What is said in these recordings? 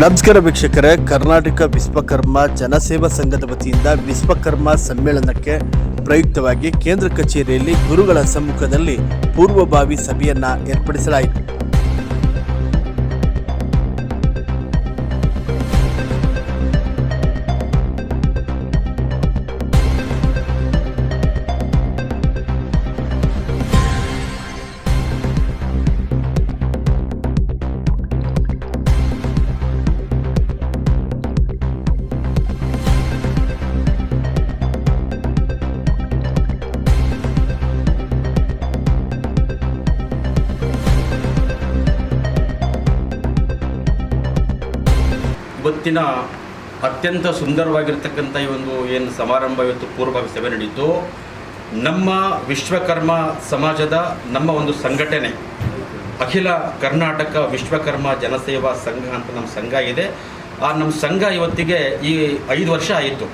ನಮಸ್ಕಾರ ವೀಕ್ಷಕರೇ, ಕರ್ನಾಟಕ ವಿಶ್ವಕರ್ಮ ಜನಸೇವಾ ಸಂಘದ ವತಿಯಿಂದ ವಿಶ್ವಕರ್ಮ ಸಮ್ಮೇಳನಕ್ಕೆ ಪ್ರಯುಕ್ತವಾಗಿ ಕೇಂದ್ರ ಕಚೇರಿಯಲ್ಲಿ ಗುರುಗಳ ಸಮ್ಮುಖದಲ್ಲಿ ಪೂರ್ವಭಾವಿ ಸಭೆಯನ್ನ ಏರ್ಪಡಿಸಲಾಯಿತು. ಇವತ್ತಿನ ಅತ್ಯಂತ ಸುಂದರವಾಗಿರ್ತಕ್ಕಂಥ ಈ ಒಂದು ಏನು ಸಮಾರಂಭ ಇವತ್ತು ಪೂರ್ವಭಾವಿ ಸಭೆ ನಡೀತು ನಮ್ಮ ವಿಶ್ವಕರ್ಮ ಸಮಾಜದ ನಮ್ಮ ಒಂದು ಸಂಘಟನೆ, ಅಖಿಲ ಕರ್ನಾಟಕ ವಿಶ್ವಕರ್ಮ ಜನಸೇವಾ ಸಂಘ ಅಂತ ನಮ್ಮ ಸಂಘ ಇದೆ. ಆ ನಮ್ಮ ಸಂಘ ಇವತ್ತಿಗೆ ಈ ಐದು ವರ್ಷ ಆಯಿತು.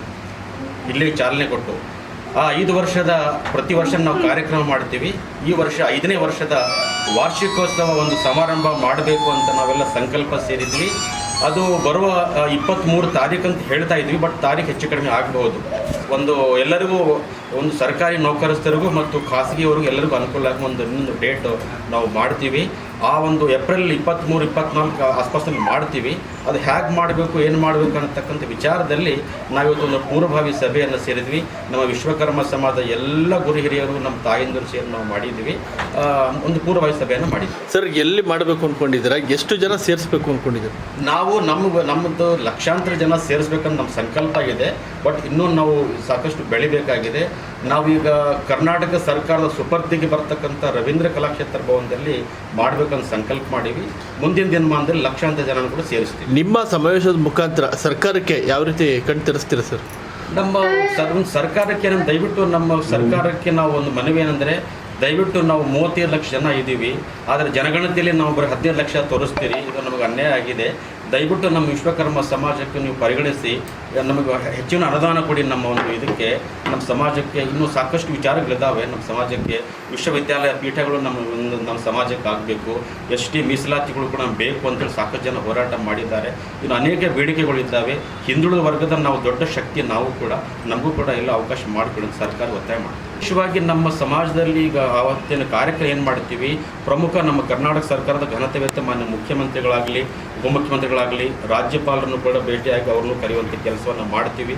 ಇಲ್ಲಿ ಚಾಲನೆ ಕೊಟ್ಟು. ಆ ಐದು ವರ್ಷದ ಪ್ರತಿ ವರ್ಷ ನಾವು ಕಾರ್ಯಕ್ರಮ ಮಾಡ್ತೀವಿ. ಈ ವರ್ಷ ಐದನೇ ವರ್ಷದ ವಾರ್ಷಿಕೋತ್ಸವ ಒಂದು ಸಮಾರಂಭ ಮಾಡಬೇಕು ಅಂತ ನಾವೆಲ್ಲ ಸಂಕಲ್ಪ ಸೇರಿದ್ವಿ. ಅದು ಬರುವ ಇಪ್ಪತ್ತ್ಮೂರು ತಾರೀಕು ಅಂತ ಹೇಳ್ತಾ ಇದ್ವಿ, ಬಟ್ ತಾರೀಕು ಹೆಚ್ಚು ಕಡಿಮೆ ಆಗಬಹುದು. ಒಂದು, ಎಲ್ಲರಿಗೂ ಒಂದು ಸರ್ಕಾರಿ ನೌಕರಸ್ಥರಿಗೂ ಮತ್ತು ಖಾಸಗಿಯವರಿಗೂ ಎಲ್ಲರಿಗೂ ಅನುಕೂಲ ಆಗುವ ಒಂದು ಇನ್ನೊಂದು ಡೇಟ್ ನಾವು ಮಾಡ್ತೀವಿ. ಆ ಒಂದು ಏಪ್ರಿಲ್ ಇಪ್ಪತ್ತ್ಮೂರು ಇಪ್ಪತ್ತ್ನಾಲ್ಕು ಆಸ್ಪಾಸ್ನಲ್ಲಿ ಮಾಡ್ತೀವಿ. ಅದು ಹೇಗೆ ಮಾಡಬೇಕು ಏನು ಮಾಡಬೇಕು ಅನ್ನತಕ್ಕಂಥ ವಿಚಾರದಲ್ಲಿ ನಾವಿವತ್ತು ಒಂದು ಪೂರ್ವಭಾವಿ ಸಭೆಯನ್ನು ಸೇರಿದ್ವಿ. ನಮ್ಮ ವಿಶ್ವಕರ್ಮ ಸಮಾಜದ ಎಲ್ಲ ಗುರು ಹಿರಿಯರು ನಮ್ಮ ತಾಯಂದಿರು ಸೇರಿ ನಾವು ಮಾಡಿದ್ವಿ. ಒಂದು ಪೂರ್ವಭಾವಿ ಸಭೆಯನ್ನು ಮಾಡಿದ್ವಿ. ಸರ್ ಎಲ್ಲಿ ಮಾಡಬೇಕು ಅಂದ್ಕೊಂಡಿದ್ದೀರಾ ಎಷ್ಟು ಜನ ಸೇರಿಸ್ಬೇಕು ಅಂದ್ಕೊಂಡಿದ್ದೀರಾ ನಾವು ನಮ್ಮ ನಮ್ಮದು ಲಕ್ಷಾಂತರ ಜನ ಸೇರಿಸ್ಬೇಕಂತ ನಮ್ಮ ಸಂಕಲ್ಪ ಇದೆ ಬಟ್ ಇನ್ನೂ ನಾವು ಸಾಕಷ್ಟು ಬೆಳಿಬೇಕಾಗಿದೆ. ನಾವೀಗ ಕರ್ನಾಟಕ ಸರ್ಕಾರದ ಸುಪರ್ದಿಗೆ ಬರ್ತಕ್ಕಂಥ ರವೀಂದ್ರ ಕಲಾಕ್ಷೇತ್ರ ಭವನದಲ್ಲಿ ಮಾಡಬೇಕಂತ ಸಂಕಲ್ಪ ಮಾಡೀವಿ. ಮುಂದಿನ ದಿನಮಾನದಲ್ಲಿ ಲಕ್ಷಾಂತರ ಜನ ಕೂಡ ಸೇರಿಸ್ತೀವಿ. ನಿಮ್ಮ ಸಮಾವೇಶದ ಮುಖಾಂತರ ಸರ್ಕಾರಕ್ಕೆ ಯಾವ ರೀತಿ ಕಣ್ ತರಿಸ್ತೀರಾ ಸರ್? ನಮ್ಮ ಸರ್ ಸರ್ಕಾರಕ್ಕೆ ನಮ್ಮ ದಯವಿಟ್ಟು ನಮ್ಮ ಸರ್ಕಾರಕ್ಕೆ ನಾವು ಒಂದು ಮನವಿ ಏನಂದರೆ ದಯವಿಟ್ಟು ನಾವು ಮೂವತ್ತೈದು ಲಕ್ಷ ಜನ ಇದ್ದೀವಿ. ಆದರೆ ಜನಗಣತಿಯಲ್ಲಿ ನಾವು ಬರೀ ಹದಿನೈದು ಲಕ್ಷ ತೋರಿಸ್ತೀರಿ. ಇದು ನಮಗೆ ಅನ್ಯಾಯ ಆಗಿದೆ. ದಯವಿಟ್ಟು ನಮ್ಮ ವಿಶ್ವಕರ್ಮ ಸಮಾಜಕ್ಕೆ ನೀವು ಪರಿಗಣಿಸಿ, ನಮಗೆ ಹೆಚ್ಚಿನ ಅನುದಾನ ಕೊಡಿ ನಮ್ಮ ಒಂದು ಇದಕ್ಕೆ. ನಮ್ಮ ಸಮಾಜಕ್ಕೆ ಇನ್ನೂ ಸಾಕಷ್ಟು ವಿಚಾರಗಳಿದ್ದಾವೆ ನಮ್ಮ ಸಮಾಜಕ್ಕೆ ವಿಶ್ವವಿದ್ಯಾಲಯ ಪೀಠಗಳು ನಮ್ಮ ನಮ್ಮ ಸಮಾಜಕ್ಕೆ ಆಗಬೇಕು. ಎಸ್ ಟಿ ಮೀಸಲಾತಿಗಳು ಕೂಡ ಬೇಕು ಅಂತೇಳಿ ಸಾಕಷ್ಟು ಜನ ಹೋರಾಟ ಮಾಡಿದ್ದಾರೆ. ಇನ್ನು ಅನೇಕ ಬೇಡಿಕೆಗಳಿದ್ದಾವೆ. ಹಿಂದುಳಿದ ವರ್ಗದ ನಾವು ದೊಡ್ಡ ಶಕ್ತಿ ನಾವು ಕೂಡ. ನಮಗೂ ಕೂಡ ಎಲ್ಲ ಅವಕಾಶ ಮಾಡಿಕೊಡೋದು ಸರ್ಕಾರ ಒತ್ತಾಯ ಮಾಡ್ತೀವಿ ವಿಶೇಷವಾಗಿ ನಮ್ಮ ಸಮಾಜದಲ್ಲಿ ಈಗ ಆವತ್ತಿನ ಕಾರ್ಯಕ್ರಮ ಏನು ಮಾಡ್ತೀವಿ, ಪ್ರಮುಖ ನಮ್ಮ ಕರ್ನಾಟಕ ಸರ್ಕಾರದ ಘನತೆ ವೆತ್ತ ಮಾನ್ಯ ಮುಖ್ಯಮಂತ್ರಿಗಳಾಗಲಿ, ಉಪಮುಖ್ಯಮಂತ್ರಿಗಳಾಗಲಿ, ರಾಜ್ಯಪಾಲರನ್ನು ಕೂಡ ಭೇಟಿಯಾಗಿ ಅವ್ರನ್ನು ಕರೆಯುವಂಥ ಕೆಲಸವನ್ನು ಮಾಡ್ತೀವಿ.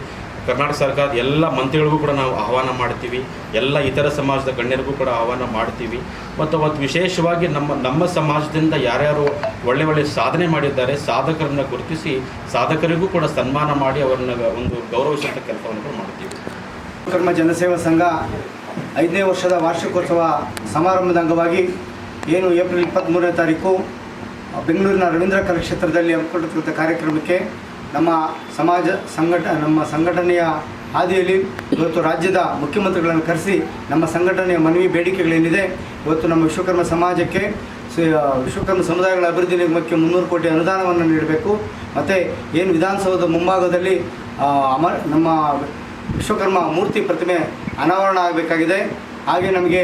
ಕರ್ನಾಟಕ ಸರ್ಕಾರದ ಎಲ್ಲ ಮಂತ್ರಿಗಳಿಗೂ ಕೂಡ ನಾವು ಆಹ್ವಾನ ಮಾಡ್ತೀವಿ. ಎಲ್ಲ ಇತರ ಸಮಾಜದ ಗಣ್ಯರಿಗೂ ಕೂಡ ಆಹ್ವಾನ ಮಾಡ್ತೀವಿ. ಮತ್ತು ಅವತ್ತು ವಿಶೇಷವಾಗಿ ನಮ್ಮ ನಮ್ಮ ಸಮಾಜದಿಂದ ಯಾರ್ಯಾರು ಒಳ್ಳೆ ಒಳ್ಳೆ ಸಾಧನೆ ಮಾಡಿದ್ದಾರೆ, ಸಾಧಕರನ್ನು ಗುರುತಿಸಿ ಸಾಧಕರಿಗೂ ಕೂಡ ಸನ್ಮಾನ ಮಾಡಿ ಅವರನ್ನ ಒಂದು ಗೌರವಿಸುವಂಥ ಕೆಲಸವನ್ನು ಕೂಡ ಮಾಡ್ತೀವಿ. ಕರ್ಮ ಜನಸೇವಾ ಸಂಘ ಐದನೇ ವರ್ಷದ ವಾರ್ಷಿಕೋತ್ಸವ ಸಮಾರಂಭದ ಅಂಗವಾಗಿ ಏನು ಏಪ್ರಿಲ್ ಇಪ್ಪತ್ತ್ಮೂರನೇ ತಾರೀಕು, ಬೆಂಗಳೂರಿನ ರವೀಂದ್ರ ಕಲಾಕ್ಷೇತ್ರದಲ್ಲಿ ಹಮ್ಮಿಕೊಂಡಿರ್ತಕ್ಕಂಥ ಕಾರ್ಯಕ್ರಮಕ್ಕೆ ನಮ್ಮ ಸಮಾಜ ಸಂಘಟ, ನಮ್ಮ ಸಂಘಟನೆಯ ಹಾದಿಯಲ್ಲಿ ಇವತ್ತು ರಾಜ್ಯದ ಮುಖ್ಯಮಂತ್ರಿಗಳನ್ನು ಕರೆಸಿ ನಮ್ಮ ಸಂಘಟನೆಯ ಮನವಿ ಬೇಡಿಕೆಗಳೇನಿದೆ, ಇವತ್ತು ನಮ್ಮ ವಿಶ್ವಕರ್ಮ ಸಮಾಜಕ್ಕೆ ವಿಶ್ವಕರ್ಮ ಸಮುದಾಯಗಳ ಅಭಿವೃದ್ಧಿ ನಿಗಮಕ್ಕೆ ಮುನ್ನೂರು ಕೋಟಿ ಅನುದಾನವನ್ನು ನೀಡಬೇಕು. ಮತ್ತು ಏನು ವಿಧಾನಸೌಧದ ಮುಂಭಾಗದಲ್ಲಿ ಅಮರ್, ನಮ್ಮ ವಿಶ್ವಕರ್ಮ ಮೂರ್ತಿ ಪ್ರತಿಮೆ ಅನಾವರಣ ಆಗಬೇಕಾಗಿದೆ. ಹಾಗೆ ನಮಗೆ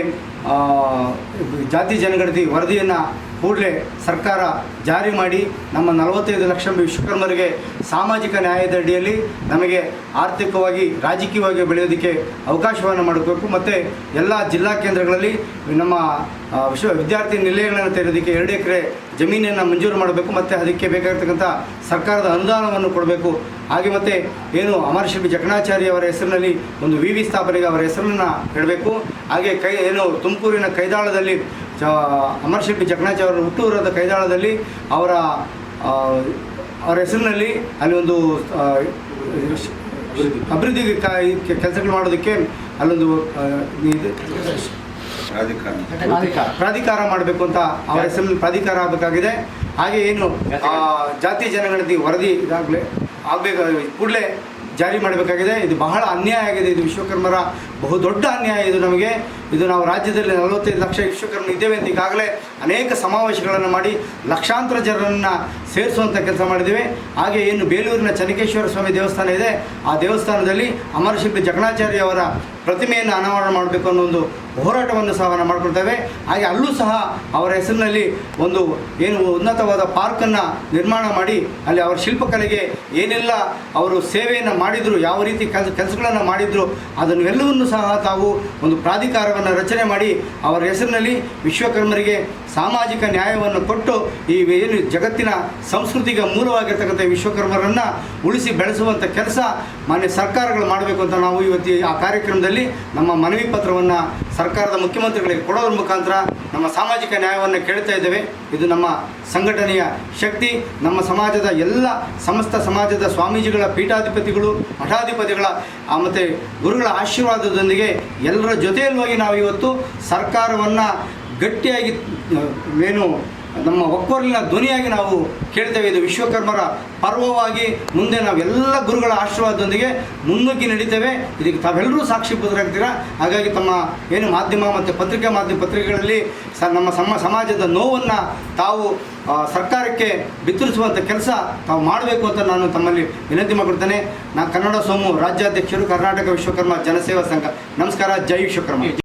ಜಾತಿ ಜನಗಣತಿ ವರದಿಯನ್ನು ಕೂಡಲೇ ಸರ್ಕಾರ ಜಾರಿ ಮಾಡಿ ನಮ್ಮ ನಲವತ್ತೈದು ಲಕ್ಷ ವಿಶ್ವಕರ್ಮರಿಗೆ ಸಾಮಾಜಿಕ ನ್ಯಾಯದ ಅಡಿಯಲ್ಲಿ ನಮಗೆ ಆರ್ಥಿಕವಾಗಿ ರಾಜಕೀಯವಾಗಿ ಬೆಳೆಯೋದಕ್ಕೆ ಅವಕಾಶವನ್ನು ಮಾಡಬೇಕು ಮತ್ತು ಎಲ್ಲ ಜಿಲ್ಲಾ ಕೇಂದ್ರಗಳಲ್ಲಿ ನಮ್ಮ ವಿಶ್ವ ವಿದ್ಯಾರ್ಥಿ ನಿಲಯಗಳನ್ನು ತೆರೆಯೋದಕ್ಕೆ ಎರಡು ಎಕರೆ ಜಮೀನನ್ನು ಮಂಜೂರು ಮಾಡಬೇಕು. ಮತ್ತು ಅದಕ್ಕೆ ಬೇಕಾಗಿರ್ತಕ್ಕಂಥ ಸರ್ಕಾರದ ಅನುದಾನವನ್ನು ಕೊಡಬೇಕು. ಹಾಗೆ ಮತ್ತು ಏನು ಅಮರಶಿಲ್ಪಿ ಜಕಣಾಚಾರ್ಯ ಅವರ ಹೆಸರಿನಲ್ಲಿ ಒಂದು ವಿ ವಿ ಸ್ಥಾಪನೆಗೆ ಅವರ ಹೆಸರನ್ನು ಇಡಬೇಕು ಹಾಗೆ ಕೈ, ಏನು ತುಮಕೂರಿನ ಕೈದಾಳದಲ್ಲಿ ಚ ಅಮರಶಿಲ್ಪಿ ಶೆಟ್ಟಿ ಅವರ ಹುಟ್ಟೂರದ ಕೈದಾಳದಲ್ಲಿ ಅವರ ಅವರ ಹೆಸರಿನಲ್ಲಿ ಅಲ್ಲಿ ಒಂದು ಅಭಿವೃದ್ಧಿ ಕೆಲಸಗಳು ಮಾಡೋದಕ್ಕೆ ಅಲ್ಲೊಂದು ಇದು ಪ್ರಾಧಿಕಾರ. ಪ್ರಾಧಿಕಾರ ಮಾಡಬೇಕು ಅಂತ ಅವರ ಹೆಸರಿನಲ್ಲಿ ಪ್ರಾಧಿಕಾರ ಆಗಬೇಕಾಗಿದೆ. ಹಾಗೆ ಏನು ಆ, ಜಾತಿ ಜನಗಣತಿ ವರದಿ ಇದಾಗಲೇ ಆಗಬೇಕು ಕೂಡಲೇ ಜಾರಿ ಮಾಡಬೇಕಾಗಿದೆ. ಇದು ಬಹಳ ಅನ್ಯಾಯ ಆಗಿದೆ. ಇದು ವಿಶ್ವಕರ್ಮರ ಬಹುದೊಡ್ಡ ಅನ್ಯಾಯ ಇದು ನಮಗೆ. ಇದು ನಾವು ರಾಜ್ಯದಲ್ಲಿ ನಲವತ್ತೈದು ಲಕ್ಷ ವಿಶ್ವಕರ್ಮ ಇದ್ದೇವೆ ಅಂತ ಈಗಾಗಲೇ ಅನೇಕ ಸಮಾವೇಶಗಳನ್ನು ಮಾಡಿ ಲಕ್ಷಾಂತರ ಜನರನ್ನು ಸೇರಿಸುವಂಥ ಕೆಲಸ ಮಾಡಿದ್ದೇವೆ. ಹಾಗೆ ಏನು ಬೇಲೂರಿನ ಚನ್ನಕೇಶ್ವರ ಸ್ವಾಮಿ ದೇವಸ್ಥಾನ ಇದೆ. ಆ ದೇವಸ್ಥಾನದಲ್ಲಿ ಅಮರಶಿಲ್ಪಿ ಜಗಣಾಚಾರ್ಯ ಅವರ ಪ್ರತಿಮೆಯನ್ನು ಅನಾವರಣ ಮಾಡಬೇಕು ಅನ್ನೋ ಒಂದು ಹೋರಾಟವನ್ನು ಸಹ ಮಾಡ್ಕೊಳ್ತೇವೆ. ಹಾಗೆ ಅಲ್ಲೂ ಸಹ ಅವರ ಹೆಸರಿನಲ್ಲಿ ಒಂದು ಏನು ಉನ್ನತವಾದ ಪಾರ್ಕನ್ನು ನಿರ್ಮಾಣ ಮಾಡಿ, ಅಲ್ಲಿ ಅವರ ಶಿಲ್ಪಕಲೆಗೆ ಏನೆಲ್ಲ ಅವರು ಸೇವೆಯನ್ನು ಮಾಡಿದರು, ಯಾವ ರೀತಿ ಕೆಲಸ, ಕೆಲಸಗಳನ್ನು ಮಾಡಿದ್ರು ಅದನ್ನು ಎಲ್ಲವನ್ನು ಸಹ ತಾವು ಒಂದು ಪ್ರಾಧಿಕಾರವನ್ನು ರಚನೆ ಮಾಡಿ, ಅವರ ಹೆಸರಿನಲ್ಲಿ ವಿಶ್ವಕರ್ಮರಿಗೆ ಸಾಮಾಜಿಕ ನ್ಯಾಯವನ್ನು ಕೊಟ್ಟು ಈ ಏನು ಜಗತ್ತಿನ ಸಂಸ್ಕೃತಿಗೆ ಮೂಲವಾಗಿರ್ತಕ್ಕಂಥ ವಿಶ್ವಕರ್ಮರನ್ನು ಉಳಿಸಿ ಬೆಳೆಸುವಂಥ ಕೆಲಸ ಮಾನ್ಯ ಸರ್ಕಾರಗಳು ಮಾಡಬೇಕು ಅಂತ ನಾವು ಇವತ್ತು ಆ ಕಾರ್ಯಕ್ರಮದಲ್ಲಿ ನಮ್ಮ ಮನವಿ ಪತ್ರವನ್ನು ಸರ್ಕಾರದ ಮುಖ್ಯಮಂತ್ರಿಗಳಿಗೆ ಕೊಡೋದ್ರ ಮುಖಾಂತರ ನಮ್ಮ ಸಾಮಾಜಿಕ ನ್ಯಾಯವನ್ನು ಕೇಳ್ತಾ ಇದ್ದೇವೆ. ಇದು ನಮ್ಮ ಸಂಘಟನೆಯ ಶಕ್ತಿ. ನಮ್ಮ ಸಮಾಜದ ಎಲ್ಲ ಸಮಸ್ತ ಸಮಾಜದ ಸ್ವಾಮೀಜಿಗಳ ಪೀಠಾಧಿಪತಿಗಳು, ಮಠಾಧಿಪತಿಗಳ ಮತ್ತು ಗುರುಗಳ ಆಶೀರ್ವಾದದೊಂದಿಗೆ ಎಲ್ಲರ ಜೊತೆಯಲ್ಲಿ ನಾವು ಇವತ್ತು ಸರ್ಕಾರವನ್ನು ಗಟ್ಟಿಯಾಗಿ ಏನು ನಮ್ಮ ಒಕ್ಕೊರಲಿನ ಧ್ವನಿಯಾಗಿ ನಾವು ಕೇಳ್ತೇವೆ. ಇದು ವಿಶ್ವಕರ್ಮರ ಪರ್ವವಾಗಿ ಮುಂದೆ ನಾವೆಲ್ಲ ಗುರುಗಳ ಆಶೀರ್ವಾದದೊಂದಿಗೆ ಮುನ್ನುಗ್ಗಿ ನಡೀತೇವೆ. ಇದಕ್ಕೆ ತಾವೆಲ್ಲರೂ ಸಾಕ್ಷಿ ಸಾಕ್ಷಿಭೂತರಾಗ್ತೀರಾ ಹಾಗಾಗಿ ತಮ್ಮ ಏನು ಮಾಧ್ಯಮ ಮತ್ತು ಪತ್ರಿಕಾ ಮಾಧ್ಯಮ ಪತ್ರಿಕೆಗಳಲ್ಲಿ ಸ ನಮ್ಮ ಸಮ ಸಮಾಜದ ನೋವನ್ನು ತಾವು ಸರ್ಕಾರಕ್ಕೆ ಬಿತ್ತರಿಸುವಂಥ ಕೆಲಸ ತಾವು ಮಾಡಬೇಕು ಅಂತ ನಾನು ತಮ್ಮಲ್ಲಿ ವಿನಂತಿ ಮಾಡಿಕೊಡ್ತೇನೆ ನಾನು ಕನ್ನಡ ಸೋಮು ರಾಜ್ಯಾಧ್ಯಕ್ಷರು ಕರ್ನಾಟಕ ವಿಶ್ವಕರ್ಮ ಜನಸೇವಾ ಸಂಘ. ನಮಸ್ಕಾರ. ಜೈ ವಿಶ್ವಕರ್ಮ.